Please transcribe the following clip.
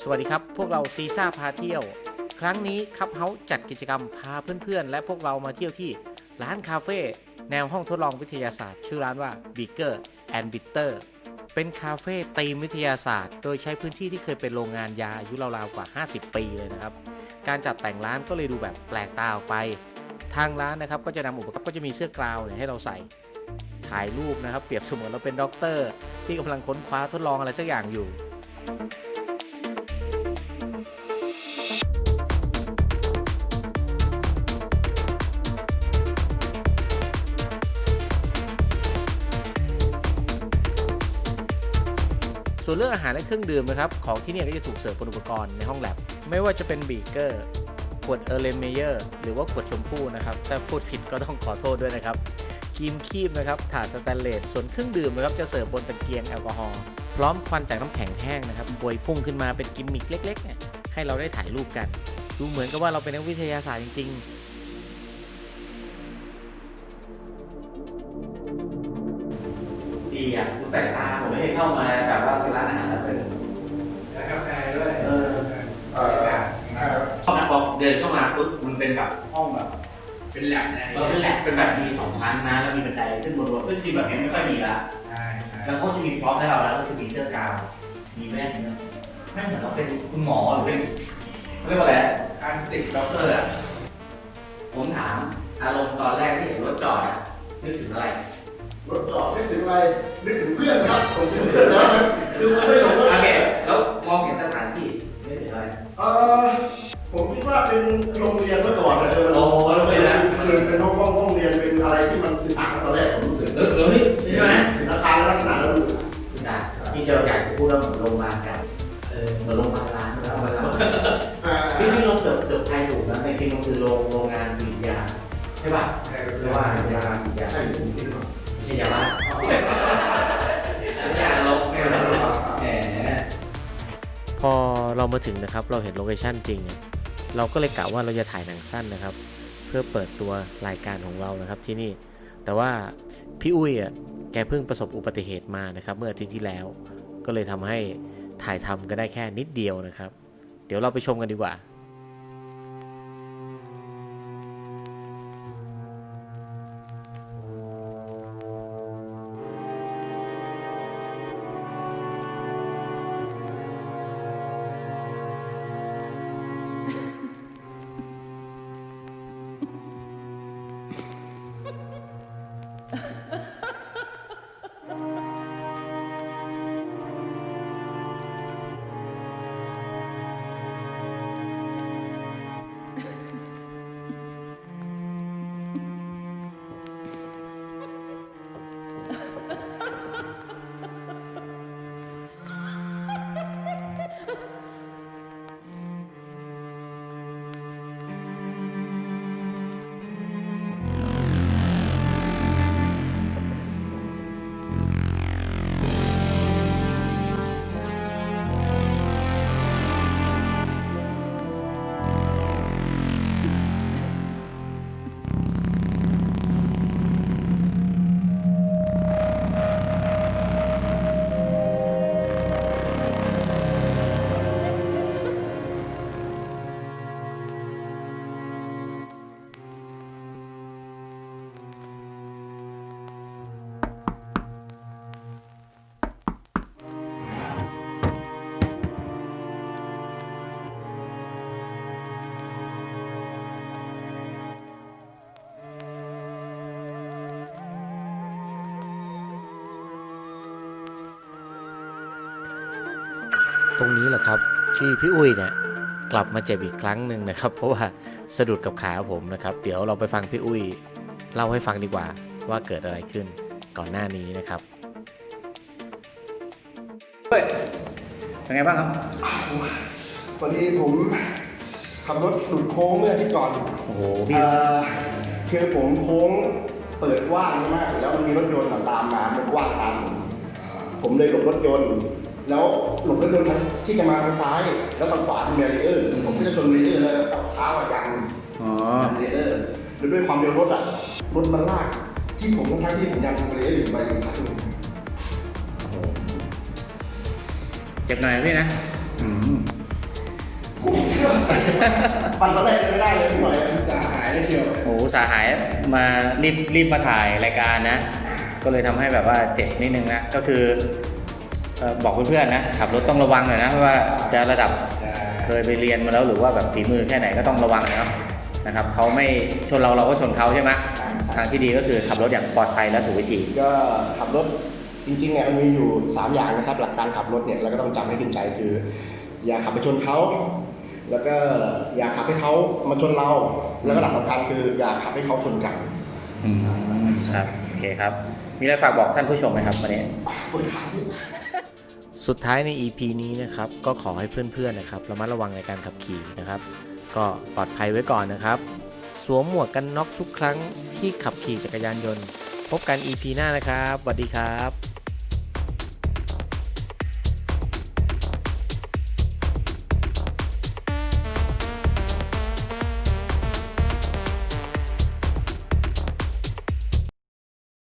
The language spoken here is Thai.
สวัสดีครับ พวกเราซีซ่าพาเที่ยว ครั้งนี้คับเฮาจัดกิจกรรมพาเพื่อนๆ และพวกเรามาเที่ยวที่ร้านคาเฟ่แนวห้องทดลองวิทยาศาสตร์ ชื่อร้านว่า Bigger and Bitter เป็นคาเฟ่ธีมวิทยาศาสตร์ โดยใช้พื้นที่ที่เคยเป็นโรงงานยาอายุราวๆกว่า 50 ปีเลยนะครับ การจัดแต่งร้านก็เลยดูแบบแปลกตาออกไป ทางร้านนะครับก็จะนำอุปกรณ์ก็จะมีเสื้อกราวน์ให้เราใส่ ถ่ายรูปนะครับ เปรียบเสมือนเราเป็นด็อกเตอร์ที่กำลังค้นคว้าทดลองอะไรสักอย่างอยู่ส่วนเรื่องอาหารและเครื่องดื่มนะครับของที่นี่ก็จะถูกเสิร์ฟบนอุปกรณ์ในห้องแลบไม่ว่าจะเป็นบีเกอร์ขวดเออร์เลนเมเยอร์หรือว่าขวดชมพู่นะครับถ้าพูดผิดก็ต้องขอโทษด้วยนะครับ ครีมคีบนะครับถาดสแตนเลสส่วนเครื่องดื่มนะครับจะเสิร์ฟบนตะเกียงแอลกอฮอล์พร้อมควันจากน้ำแข็งแห้งนะครับปวยพุ่งขึ้นมาเป็นกิมมิคเล็กๆเนี่ยให้เราได้ถ่ายรูปกัน ดูเหมือนกับว่าเราเป็นนักวิทยาศาสตร์จริง ๆดีอะดูแต่ตาผมไม่ได้เข้ามาแบบว่าเป็นร้านอาหารแล้วเป็นร้านกาแฟด้วย เออเออแบบห้องนั้นบอกเดินเข้ามาปุ๊บมันเป็นแบบห้องแบบ เป็นแลบในเราเป็นแลบเป็นแบบมีสองชั้นนะแล้วมีบันไดขึ้นบนรถซึ่งจริงแบบนี้ไม่ค่อยมีละใช่ใช่แล้วเขาจะมีพร็อพให้เราแล้วก็คือมีเสื้อกาวมีแว่นนะแม่งเหมือนเราเป็นคุณหมอหรือเป็นเขาเรียกว่าอะไรคลาสสิกด็อกเตอร์อะผมถามอารมณ์ตอนแรกที่เห็นรถจอดอะนึกถึงอะไรรถจอดนึกถึงอะไรนึกถึงเพื่อนครับผมถึงเพื่อนแล้วนะคือมันไม่ จริงๆเกือบเกือบไทยถูกนะจริงๆมันคือโรงโรงงานผลิตยาใช่ป่ะใช่เรียกว่าโรงงานผลิตยาใช่ผมคิดว่าไม่ใช่ยาบ้ายาลบแหมพอเรามาถึงนะครับเราเห็นโลเคชั่นจริง เราก็เลยกะว่าเราจะถ่ายหนังสั้นนะครับ เพื่อเปิดตัวรายการของเรานะครับที่นี่ แต่ว่าพี่อุ้ยอะแกเพิ่งประสบอุบัติเหตุมานะครับ เมื่ออาทิตย์ที่แล้ว ก็เลยทำให้ถ่ายทำก็ได้แค่นิดเดียวนะครับ เดี๋ยวเราไปชมกันดีกว่า ตรงนี้แหละครับที่พี่อุ้ยเนี่ยกลับมาเจ็บอีกครั้งหนึ่งนะครับ เพราะว่าสะดุดกับขาผมนะครับ เดี๋ยวเราไปฟังพี่อุ้ยเล่าให้ฟังดีกว่าว่าเกิดอะไรขึ้นก่อนหน้านี้นะครับเป็นไงบ้างครับพอดีผมขับรถหลุดโค้งเมื่ออาที่ก่อนโอ้โหพี่เอ่อคือผมโค้งเปิดว่างมาก แล้วมันมีรถยนต์ตามมา มันกว้างตามผมผมเลยหลบรถยนต์ แล้วหลบรถยนต์ทางที่จะมาทางซ้าย แล้วทางขวาเป็นแบรีเออร์ผมก็จะชนแบรีเออร์แล้วเอาเท้าอะยันอ๋อยันแบรีเออร์แล้วด้วยความเร็วรถอะรถมันลากที่ที่ผมทั้งๆที่ผมยังเลยอยู่ไปพักหนึ่งเจ็บหน่อยนะพี่นะอืมปั่นตอนแรกจะไม่ได้เลยพี่หน่อยสาหายเลยเชียวโอ้โหสาหายมารีบรีบมาถ่ายรายการนะ ก็เลยทำให้แบบว่าเจ็บนิดนึงนะ ก็คือเอ่อ บอกเพื่อนๆนะขับรถต้องระวังหน่อยนะเพราะว่าจะระดับเคยไปเรียนมาแล้วหรือว่าแบบฝีมือแค่ไหนก็ต้องระวังนะครับนะครับเขาไม่ชนเราเราก็ชนเขาใช่ไหมทางที่ดีก็คือขับรถอย่างปลอดภัยและถูกวิธี ก็ขับรถจริงๆเนี่ยมันมีอยู่ 3 อย่างนะครับหลักการขับรถเนี่ยเราก็ต้องจำให้ขึ้นใจคือ อย่าขับไปชนเขาแล้วก็อย่าขับให้เขามาชนเรา แล้วก็หลักสำคัญคืออย่าขับให้เขาชนกันอืมครับโอเคครับ มีอะไรฝากบอกท่านผู้ชมไหมครับวันนี้ปวดขาอยู่ สุดท้ายใน EP นี้นะครับก็ขอให้เพื่อนๆนะครับระมัดระวังในการขับขี่นะครับ ก็ปลอดภัยไว้ก่อนนะครับ สวมหมวกกันน็อกทุกครั้งที่ขับขี่จักรยานยนต์ พบกัน EP หน้านะครับสวัสดีครับ